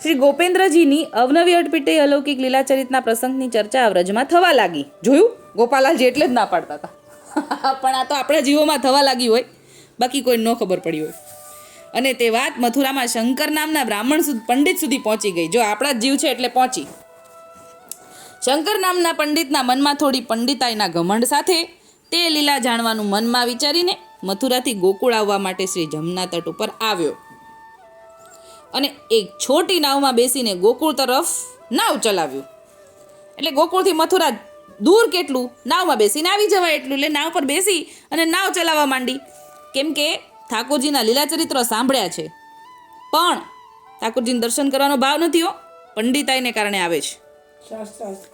શ્રી ગોપેન્દ્રજીની અવનવી અટપીટે અલૌકિક લીલાચરિતના પ્રસંગની ચર્ચા વ્રજમાં થવા લાગી. જોયું? ગોપાલાલજી એટલે જ ના પાડતા હતા. પણ આ તો આપણા જીવોમાં થવા લાગી હોય. બાકી કોઈ ન ખબર પડી હોય. અને તે વાત મથુરામાં શંકર નામના બ્રાહ્મણ સુધ પંડિત સુધી પહોંચી ગઈ. જો આપણા જીવ છે એટલે પહોંચી. શંકર નામના પંડિતના મનમાં થોડી પંડિતાઈના ઘમંડ સાથે તે લીલા જાણવાનું મનમાં વિચારીને મથુરાથી ગોકુળ આવવા માટે શ્રી જમના તટ ઉપર આવ્યો. અને એક છોટી નાવમાં બેસીને ગોકુળ તરફ નાવ ચલાવ્યું. એટલે ગોકુળથી મથુરા દૂર કેટલું? નાવમાં બેસીને આવી જવાય એટલું. એટલે નાવ પર બેસી અને નાવ ચલાવવા માંડી. કેમ કે ઠાકોરજીના લીલા ચરિત્રો સાંભળ્યા છે. પણ ઠાકોરજીને દર્શન કરવાનો ભાવ નથી હો. પંડિતાઈને કારણે આવે છે.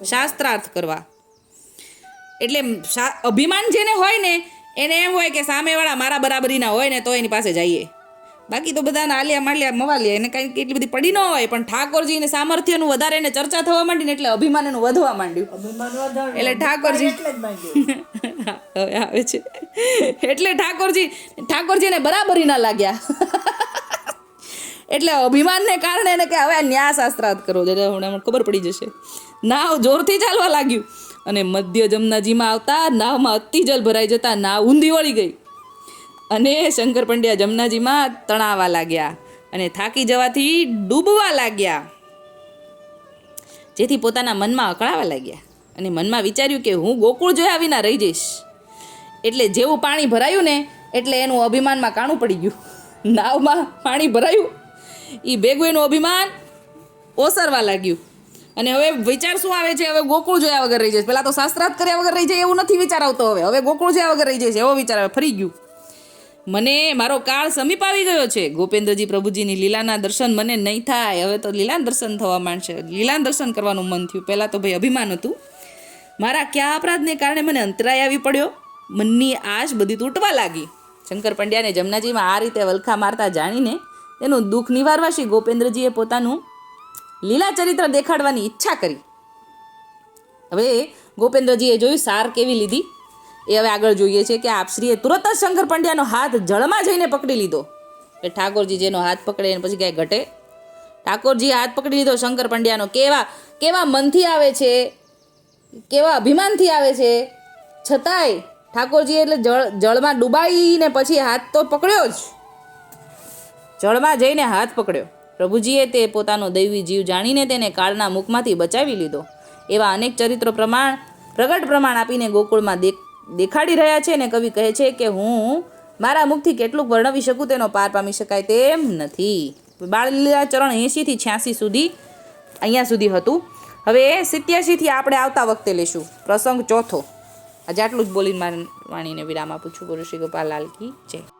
શાસ્ત્રાર્થ કરવા. એટલે અભિમાન જેને હોય ને એને એમ હોય કે સામેવાળા મારા બરાબરીના હોય ને તો એની પાસે જઈએ. બાકી તો બધાને આલિયા માલિયા મવાલિયા એને કાંઈ એટલી બધી પડી ન હોય પણ ઠાકોરજીને સામર્થ્યનું વધારે એને ચર્ચા થવા માંડી ને એટલે અભિમાન એનું વધવા માંડ્યું. એટલે ઠાકોરજી હવે આવે છે. એટલે ઠાકોરજી ઠાકોરજીને બરાબરી ના લાગ્યા. એટલે અભિમાનને કારણે એને કે હવે આ ન્યાય શાસ્ત્રાર્થ કરો એટલે હમણાં હમણાં ખબર પડી જશે. નાવ જોરથી ચાલવા લાગ્યું. અને મધ્ય જમનાજીમાં આવતા નાવમાં અતિ જલ ભરાઈ જતા નાવ ઊંધી વળી ગઈ. અને શંકર પંડ્યા જમનાજીમાં તણાવા લાગ્યા અને થાકી જવાથી ડૂબવા લાગ્યા. જેથી પોતાના મનમાં અકળાવા લાગ્યા અને મનમાં વિચાર્યું કે હું ગોકુળ જોયા વિના રહી જઈશ. એટલે જેવું પાણી ભરાયું ને એટલે એનું અભિમાનમાં કાણું પડી ગયું. નાવમાં પાણી ભરાયું. એ ભેગું એનું અભિમાન ઓસરવા લાગ્યું. અને હવે વિચાર શું આવે છે? હવે ગોકુળ જોયા વગર રહી જશે પહેલાં તો શાસ્ત્રાર્થ કર્યા વગર રહી જાય એવું નથી વિચાર આવતો હવે. હવે ગોકુળ જોયા વગર રહી જશે એવો વિચાર આવે ફરી ગયું. મને મારો કાળ સમીપ આવી ગયો છે. ગોપેન્દ્રજી પ્રભુજીની લીલાના દર્શન મને નહીં થાય. હવે તો લીલા દર્શન થવા માંડશે. લીલા દર્શન કરવાનું મન થયું. પહેલાં તો ભાઈ અભિમાન હતું. મારા કયા અપરાધને કારણે મને અંતરાય આવી પડ્યો? મનની આશ બધી તૂટવા લાગી. શંકર પંડ્યાને જમનાજીમાં આ રીતે વલખા મારતા જાણીને તેનું દુઃખ નિવારવા શ્રી ગોપેન્દ્રજીએ પોતાનું લીલા ચરિત્ર દેખાડવાની ઈચ્છા કરી. હવે ગોપેન્દ્રજીએ જોયું સાર કેવી લીધી? એ હવે આગળ જોઈએ છે કે આપશ્રીએ તુરત જ શંકર પંડ્યાનો હાથ જળમાં જઈને પકડી લીધો. એટલે ઠાકોરજી જેનો હાથ પકડે એને પછી કાંઈ ઘટે? ઠાકોરજી હાથ પકડી લીધો, શંકર પંડ્યાનો. કેવા કેવા મનથી આવે છે? કેવા અભિમાનથી આવે છે? છતાંય ઠાકોરજી એટલે જળ, જળમાં ડૂબાઈને પછી હાથ તો પકડ્યો જ. જળમાં જઈને હાથ પકડ્યો. પ્રભુજીએ તે પોતાનો દૈવી જીવ જાણીને તેને કાળના મુખમાંથી બચાવી લીધો. એવા અનેક ચરિત્રો પ્રમાણ, પ્રગટ પ્રમાણ આપીને ગોકુળમાં દેખ દેખાડી રહ્યા છે ને કવિ કહે છે કે હું મારા મુખથી કેટલું વર્ણવી શકું તેનો પાર પામી શકાય તેમ નથી. બાળલીલા ચરણ એંશીથી છ્યાસી સુધી અહીંયા સુધી હતું. હવે સિત્યાસીથી આપણે આવતા વખતે લેશું. પ્રસંગ ચોથો. આજે આટલું જ બોલીને મારે વાણીને વિરામ આપું છું. ગુરુ શ્રી ગોપાલ લાલ કી જય.